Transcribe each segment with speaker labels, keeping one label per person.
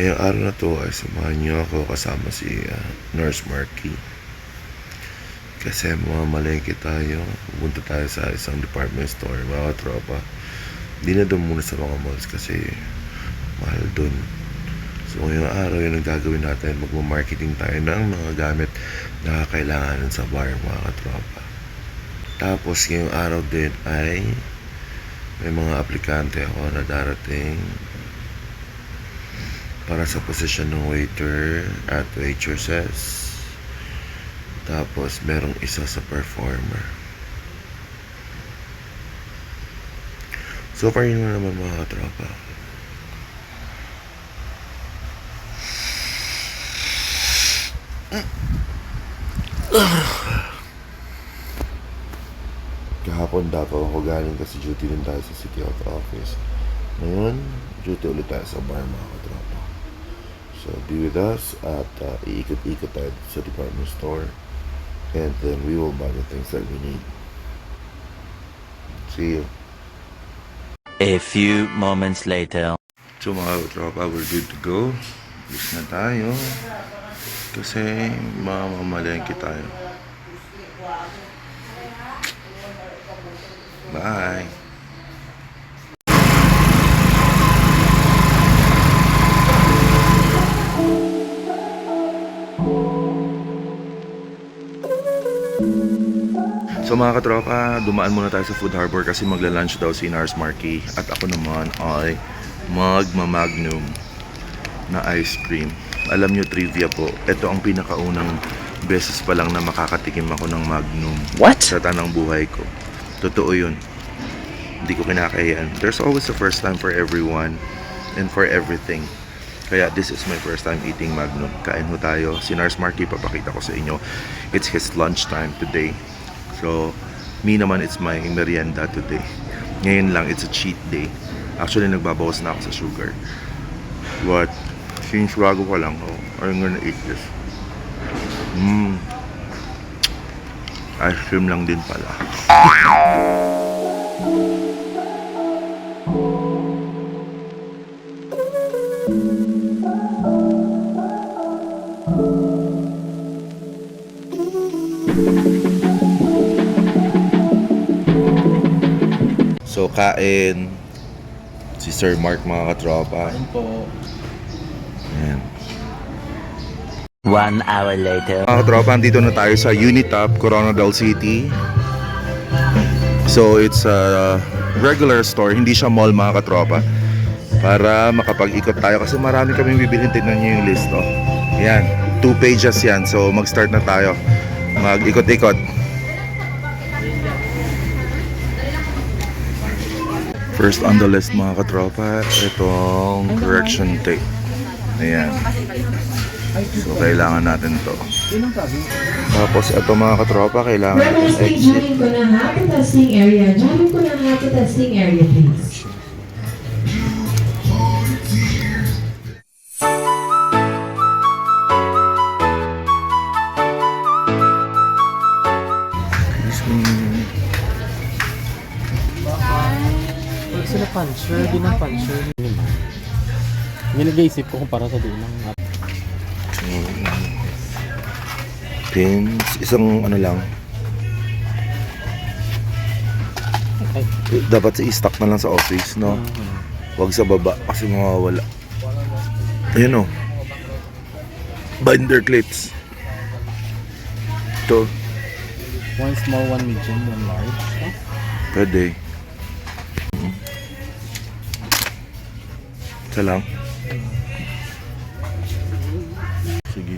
Speaker 1: Ngayong araw na to ay samahan niyo ako kasama si ah, Nurse Marky. Kasi mamalengke tayo. Pupunta tayo sa isang department store mga katropa. Hindi na doon muna sa mga malls kasi mahal doon. So ngayong araw yun ang gagawin natin. Magmamarketing tayo ng mga gamit na kailanganin sa bar mga katropa. Tapos ngayong araw din ay may mga aplikante ako na darating para sa posisyon ng waiter at waitresses. Tapos merong isa sa performer. So far yun na naman mga katropa. Kahapon dapat ako galing kasi duty din tayo sa City Health Office. Ngayon, duty ulit tayo sa bar mga katropa. So, be with us at uh, iikot-ikot tayo department store. And then we will buy the things that we need. See you.
Speaker 2: A few moments later.
Speaker 1: So mga katropa, we're good to go. Bis na tayo. Kasi mamamalengke tayo. Bye! So mga katropa, dumaan muna tayo sa Food Harbor kasi magla-lunch daw si Nars Marky at ako naman ay magmamagnum na ice cream. Alam nyo, trivia po, ito ang pinakaunang beses pa lang na makakatikim ako ng magnum.
Speaker 2: What?
Speaker 1: Sa tanang buhay ko. Totoo yun. Hindi ko kinakayaan. There's always a first time for everyone and for everything. Kaya this is my first time eating Magnum. Kain ho tayo. Si Nars Marky, papakita ko sa inyo. It's his lunch time today. So, me naman, it's my merienda today. Ngayon lang, it's a cheat day. Actually, nagbabawas na ako sa sugar. But, since bago ko lang, oh, I'm gonna eat this. Mmm. Ice cream lang din pala. So, kain. Si Sir Mark mga katropa.
Speaker 3: po.
Speaker 1: Ayan.
Speaker 2: One hour later.
Speaker 1: Mga katropa, andito na tayo sa Unitop, Coronadal City. So, it's a regular store, hindi siya mall mga katropa. Para makapag-ikot tayo kasi marami kaming bibilhin. Tignan nyo yung list, oh. Yan, two pages yan. So, mag-start na tayo. Mag-ikot-ikot. First on the list mga katropa, itong correction tape. Ayan. So, kailangan natin to. Tapos, ito mga katropa, kailangan natin exit.
Speaker 4: jamming ko ng happy testing area. Jamming ko ng happy testing area, please.
Speaker 3: Sila puncher, di ng puncher. Hindi nag-iisip ko kung para sa din ng
Speaker 1: Pins, isang ano lang.
Speaker 3: Ay.
Speaker 1: Dapat sa i-stock na lang sa office, no? Huwag sa baba kasi mawawala. Ayun o. Binder clips. Ito.
Speaker 3: One small, one medium, one large. Oh,
Speaker 1: Pwede. Isa lang. Sige.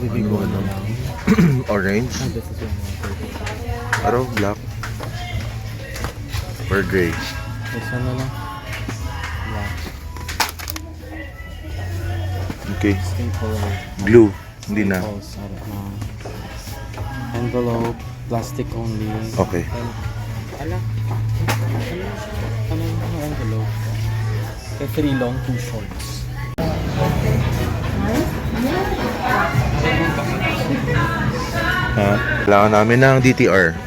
Speaker 3: Bibig ko na lang.
Speaker 1: Orange.
Speaker 3: Ah.
Speaker 1: Araw, black. Or gray.
Speaker 3: One na lang. Black.
Speaker 1: Okay. Blue. Hindi na.
Speaker 3: Know. Envelope, plastic only.
Speaker 1: Okay.
Speaker 3: Ala. Kaya three long, two shorts.
Speaker 1: Ha? Kailangan namin ng DTR.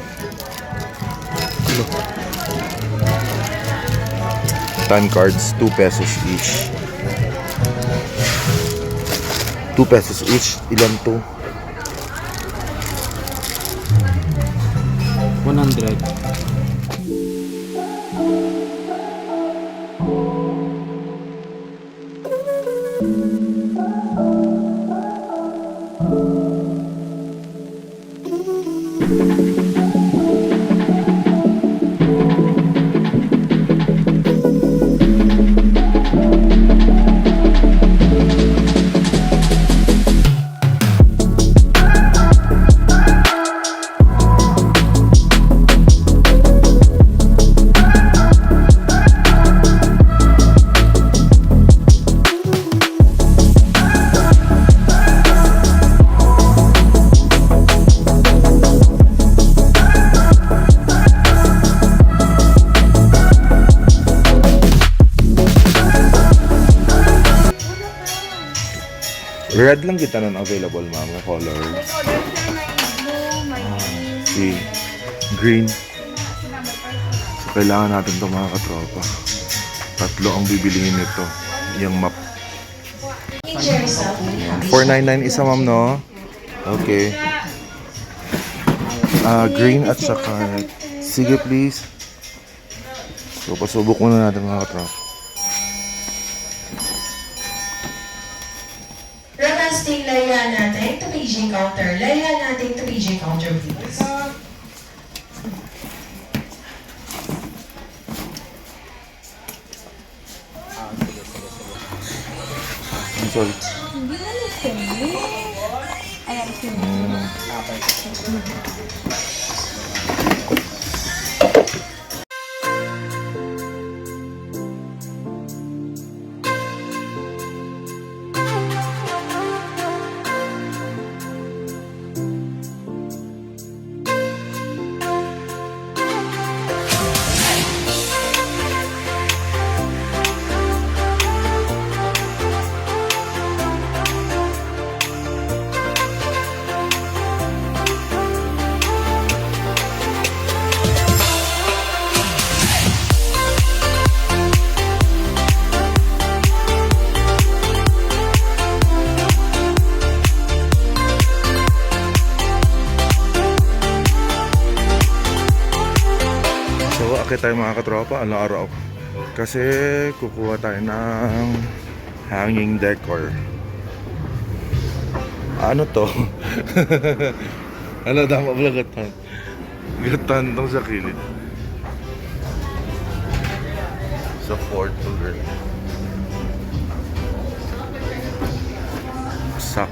Speaker 1: Time cards, 2 pesos each. 2 pesos each. Ilan to?
Speaker 3: 100.
Speaker 1: Red lang kita nun available, ma'am, na colors.
Speaker 5: Order sir may blue, may green.
Speaker 1: Si green. So, kailangan natin to mga katropa. Tatlo ang bibilihin nito. Yung map.
Speaker 4: Enjoy yourself.
Speaker 1: 499 isa, ma'am, no? Okay. Ah, green at saka sige please. So pasubok muna natin mga katropa.
Speaker 4: Layuan natin to PG counter. Layuan natin to PG counter, please.
Speaker 1: I'm sorry.
Speaker 5: Ayan, Cindy.
Speaker 1: So, akit tayo mga katropa, ano araw. Kasi kukuha tayo ng hanging decor. Ano to? ano daw pala gatan? Tong sa kilid. Sa fourth floor. Sak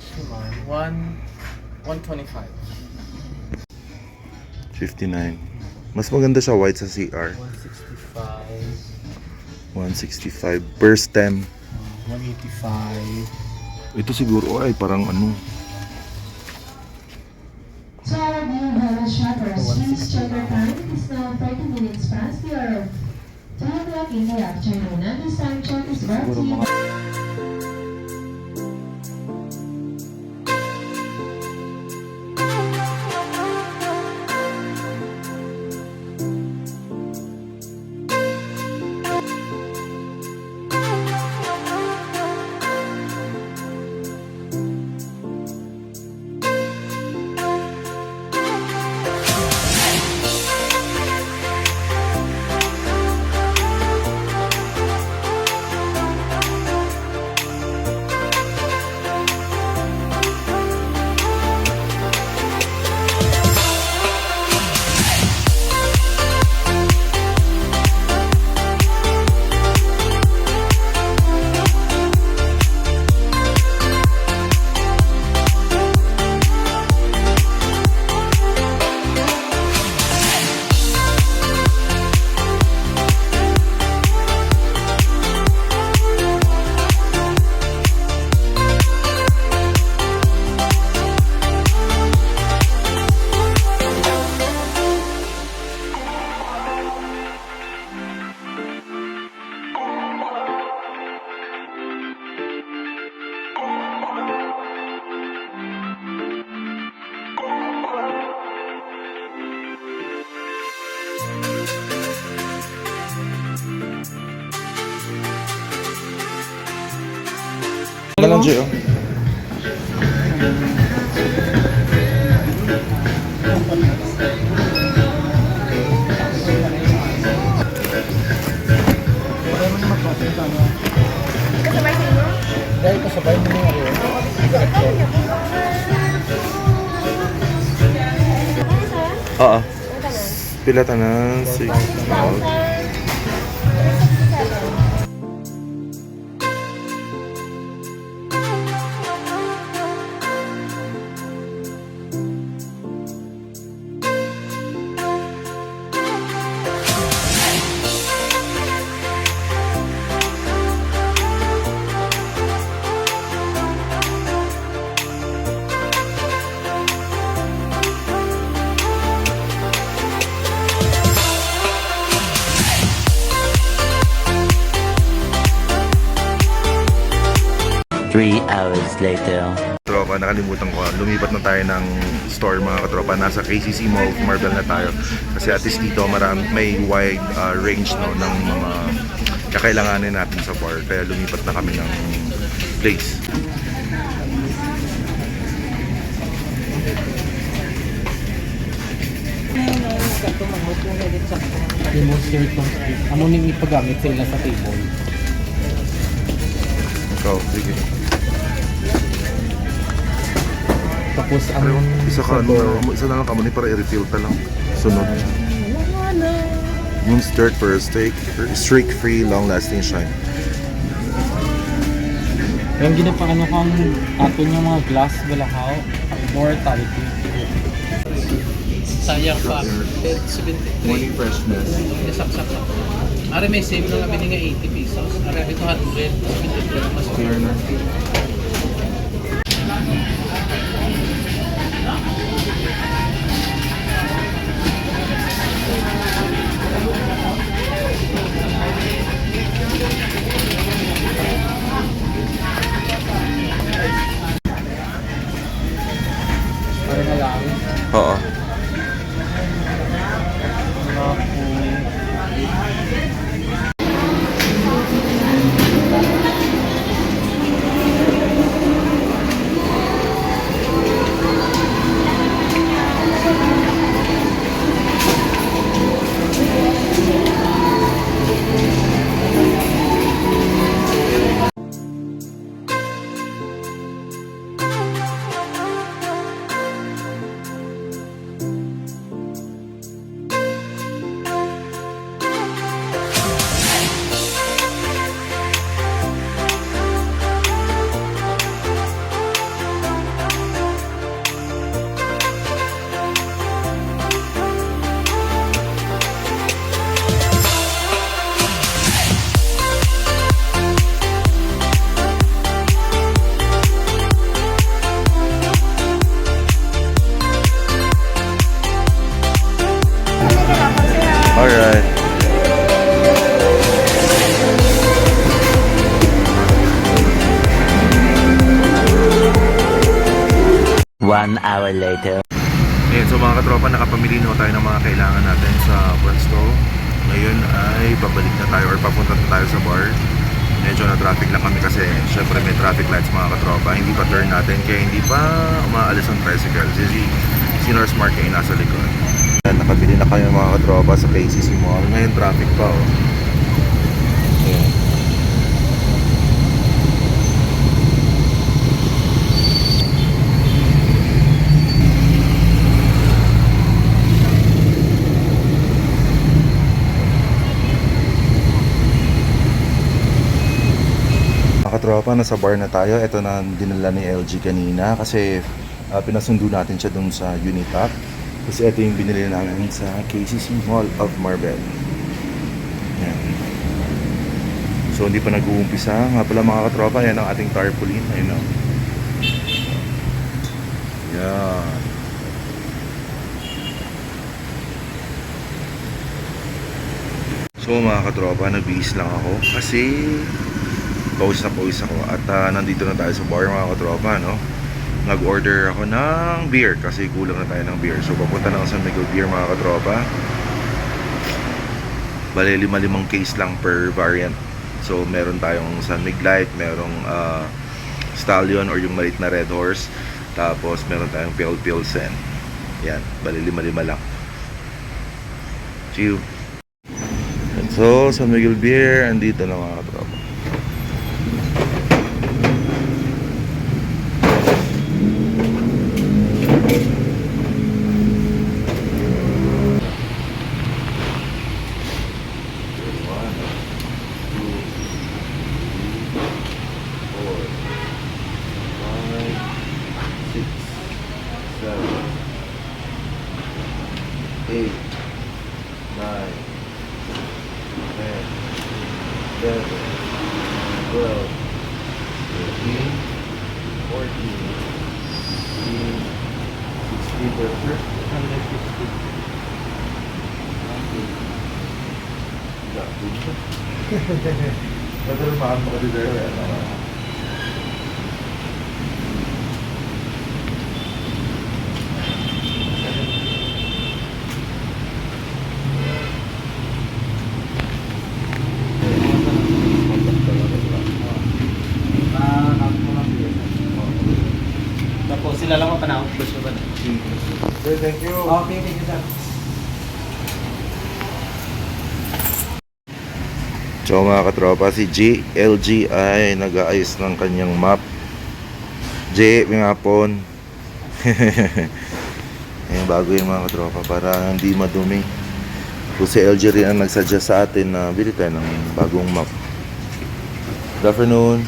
Speaker 3: So naman? One, 125.
Speaker 1: 59. Mas maganda siya white sa CR.
Speaker 3: 165.
Speaker 1: 165 per stem.
Speaker 3: 185.
Speaker 1: Ito siguro ay parang ano.
Speaker 4: Our new Hello shoppers, please check your time. It is now 30 minutes past the hour of 2 o'clock in the afternoon. And this time check is brought to you
Speaker 3: sabay mo
Speaker 5: na ako.
Speaker 1: Oo. Pila tanan?
Speaker 5: 6,000.
Speaker 2: 3 hours later.
Speaker 1: Tropa, nakalimutan ko. Lumipat na tayo ng store mga katropa. Nasa KCC Mall of Marvel na tayo. Kasi at least dito marami, may wide uh, range no, ng mga kakailanganin natin sa bar. Kaya lumipat na kami ng place.
Speaker 3: Demonstrate itong script. Ano nang ipagamit sila sa table?
Speaker 1: Ikaw, sige.
Speaker 3: Tapos ang
Speaker 1: Pero isa ka,
Speaker 3: sabor,
Speaker 1: ano, isa na lang kamo ni para i-refill ta lang. Sunod. Moon stirred for a steak, streak free, long lasting shine.
Speaker 3: yung ginapaano kang ato yung mga glass balahaw, mortality. Sayang pa. 73.
Speaker 1: Morning freshness.
Speaker 3: Saksak na. Are may save lang kami nga 80 pesos. Are ito 100. 73 mas
Speaker 1: Clear na.
Speaker 2: One hour later.
Speaker 1: Ayan, so mga katropa, nakapamili na tayo ng mga kailangan natin sa pwesto. Ngayon ay babalik na tayo or papunta na tayo sa bar. Medyo na traffic lang kami kasi syempre may traffic lights mga katropa. Hindi pa turn natin kaya hindi pa umaalis ang tricycle. Si, si, si North Mark ay nasa likod. Ayan, nakabili na kami mga katropa sa KCC Mall. Ngayon traffic pa oh. Katropa, nasa bar na tayo. Ito na dinala ni LG kanina kasi ah, pinasundo natin siya dun sa Unitop. Kasi ito yung binili namin sa KCC Mall of Marbella. Yan. So hindi pa nag-uumpisa. Nga pala mga katropa, yan ang ating tarpaulin. Ayun o. Yan. So mga katropa, nabihis lang ako kasi pawis na pawis ako at ah, nandito na tayo sa bar mga katropa no? Nag-order ako ng beer kasi kulang na tayo ng beer. So papunta na ako sa Miguel Beer mga katropa. Bali lima limang case lang per variant. So meron tayong San Mig Light merong ah, Stallion or yung malit na Red Horse. Tapos meron tayong Pale Pilsen. Yan bali lima lima lang. Chew. So, sa Miguel Beer, andito na mga 16, the first 150. Betul paham pada dia ya.
Speaker 6: Tapos sila lang ang panahon. Gusto ba na?
Speaker 1: Okay, thank you.
Speaker 6: Okay, thank you sir.
Speaker 1: So mga katropa, si GLG ay nag-aayos ng kanyang map. J, may hapon. Ayan, bago yung mga katropa para hindi madumi. Kung si LG rin ang nagsuggest sa atin na bili tayo ng bagong map. Good afternoon.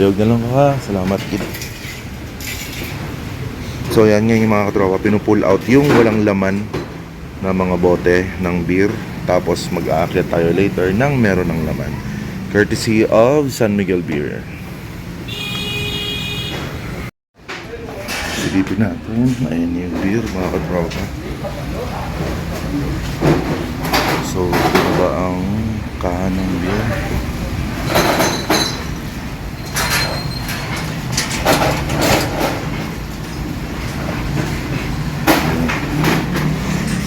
Speaker 1: Liwag na lang ko ha. Salamat kid. So yan nga yung mga katropa, pinupull out yung walang laman na mga bote ng beer. Tapos mag-aakyat tayo later ng meron ng laman. Courtesy of San Miguel Beer. Silipin natin. Ayan yung beer mga katropa. So, ito ba ang kahan ng beer?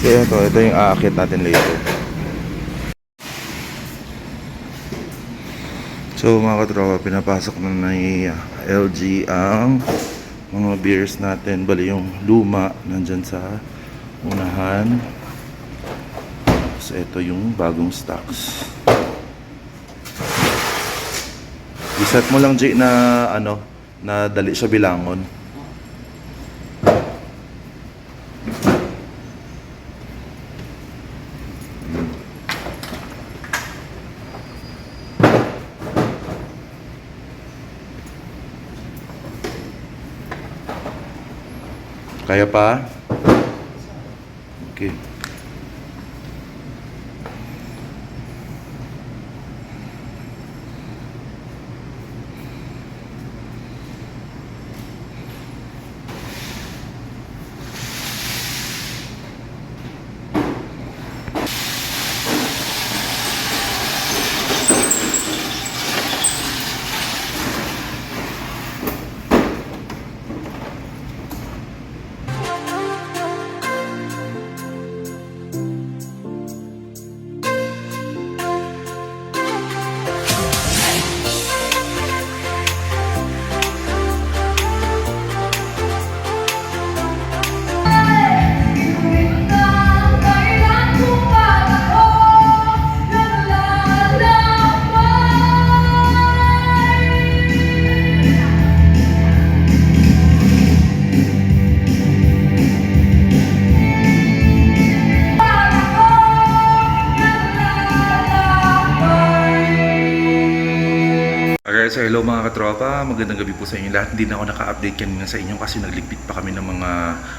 Speaker 1: So, ito, ito yung aakyat natin later. So mga katropa, pinapasok na ni LG ang mga beers natin. Bali yung luma nandyan sa unahan. Tapos ito yung bagong stocks. Iset mo lang Jay na ano, na dali siya bilangon. Kaya pa? Okay. So hello mga katropa. Magandang gabi po sa inyo lahat. Hindi na ako naka-update kanina sa inyo kasi nagligpit pa kami ng mga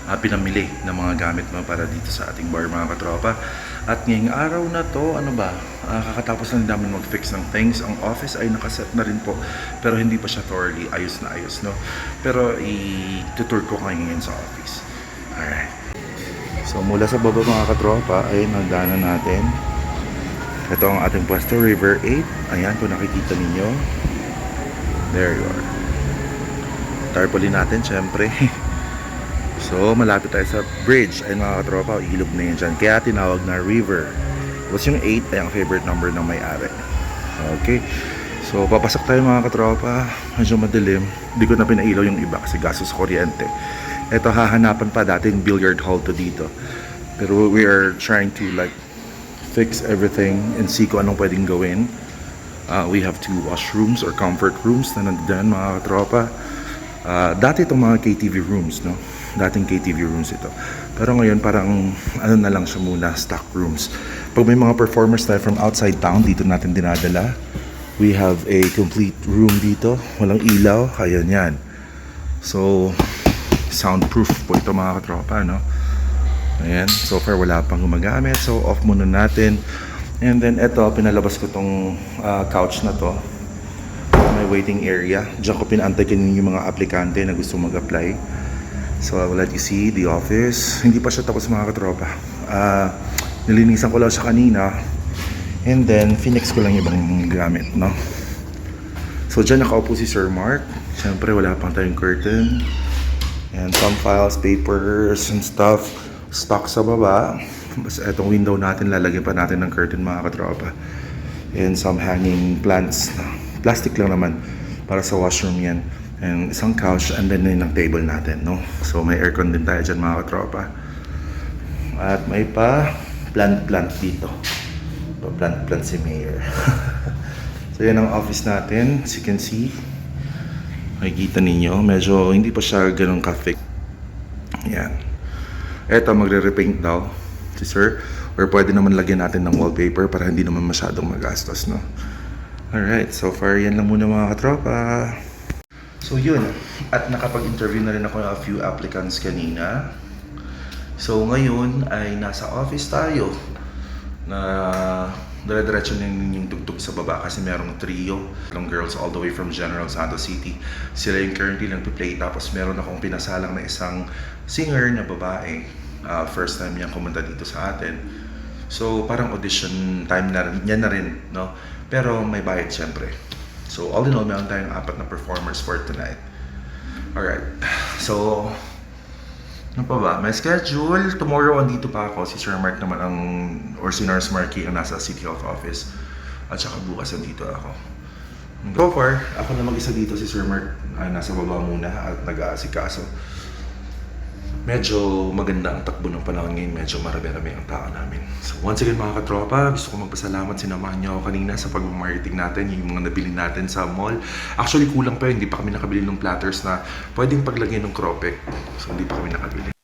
Speaker 1: uh, pinamili ng mga gamit mo para dito sa ating bar mga katropa. At ngayong araw na to, ano ba, ah, kakatapos lang namin mag-fix ng things. Ang office ay nakaset na rin po pero hindi pa siya thoroughly ayos na ayos, no? Pero i-tour ko kayo ngayon sa office. Alright. So mula sa baba mga katropa, ayun ang daanan natin. Ito ang ating pwesto, River 8. Ayan, kung nakikita ninyo. There you are. Tarpaulin natin, syempre. so, malapit tayo sa bridge. Ayun mga katropa, ilog na yun dyan. Kaya tinawag na river. Tapos yung 8 ay ang favorite number ng may-ari. Okay. So, papasok tayo mga katropa. Medyo madilim. Hindi ko na pinailaw yung iba kasi gastos kuryente. Ito, hahanapan pa dating billiard hall to dito. Pero we are trying to like fix everything and see kung anong pwedeng gawin. Uh, we have two washrooms or comfort rooms na nandiyan mga katropa. Uh, dati itong mga KTV rooms, no? Dating KTV rooms ito. Pero ngayon parang ano na lang siya muna, stock rooms. Pag may mga performers tayo from outside town, dito natin dinadala. We have a complete room dito. Walang ilaw. Ayan yan. So, soundproof po ito mga katropa, no? Ayan, so far wala pang gumagamit. So off muna natin. And then eto, pinalabas ko tong ah, couch na to. May waiting area. Diyan ko pinaantay kanina yung mga aplikante na gusto mag-apply. So I will let you see the office. Hindi pa siya tapos mga katropa. Ah, nilinisan ko lang siya kanina. And then, finix ko lang yung ibang gamit, no? So dyan nakaupo si Sir Mark. Siyempre wala pang tayong curtain. And some files, papers, and stuff. Stock sa baba. Basta itong window natin, lalagyan pa natin ng curtain mga katropa. And some hanging plants. Plastic lang naman. Para sa washroom yan. And isang couch and then yun ang table natin, no? So may aircon din tayo dyan mga katropa. At may pa plant-plant dito. Pa plant-plant si Mayor. so yan ang office natin. As you can see, makikita ninyo, medyo hindi pa siya ganun ka-thick. Yan. Eto, magre-repaint daw sir. Or pwede naman lagyan natin ng wallpaper para hindi naman masyadong magastos, no? Alright, so far yan lang muna mga katropa. So yun, at nakapag-interview na rin ako ng a few applicants kanina. So ngayon ay nasa office tayo na dire-diretso na yung tugtog sa baba kasi merong trio ng girls all the way from General Santos City. Sila yung currently lang play tapos meron akong pinasalang na isang singer na babae. Ah, first time niyang kumunta dito sa atin. So parang audition time na niya na rin, no? Pero may bayad syempre. So all in all, meron tayong apat na performers for tonight. Alright. So, ano pa ba? May schedule. Tomorrow, andito pa ako. Si Sir Mark naman ang, or si Nurse Marky ang nasa City Health Office. At saka bukas andito ako. So far, ako na mag-isa dito. Si Sir Mark ay nasa baba muna at nag-aasikaso. Medyo maganda ang takbo ng panahon ngayon. Medyo marami-rami ang tao namin. So once again mga katropa, gusto ko magpasalamat. Sinamahan niyo ako kanina sa pag-marketing natin. Yung mga nabili natin sa mall. Actually kulang pa yun. Hindi pa kami nakabili ng platters na pwedeng paglagyan ng cropek. So hindi pa kami nakabili.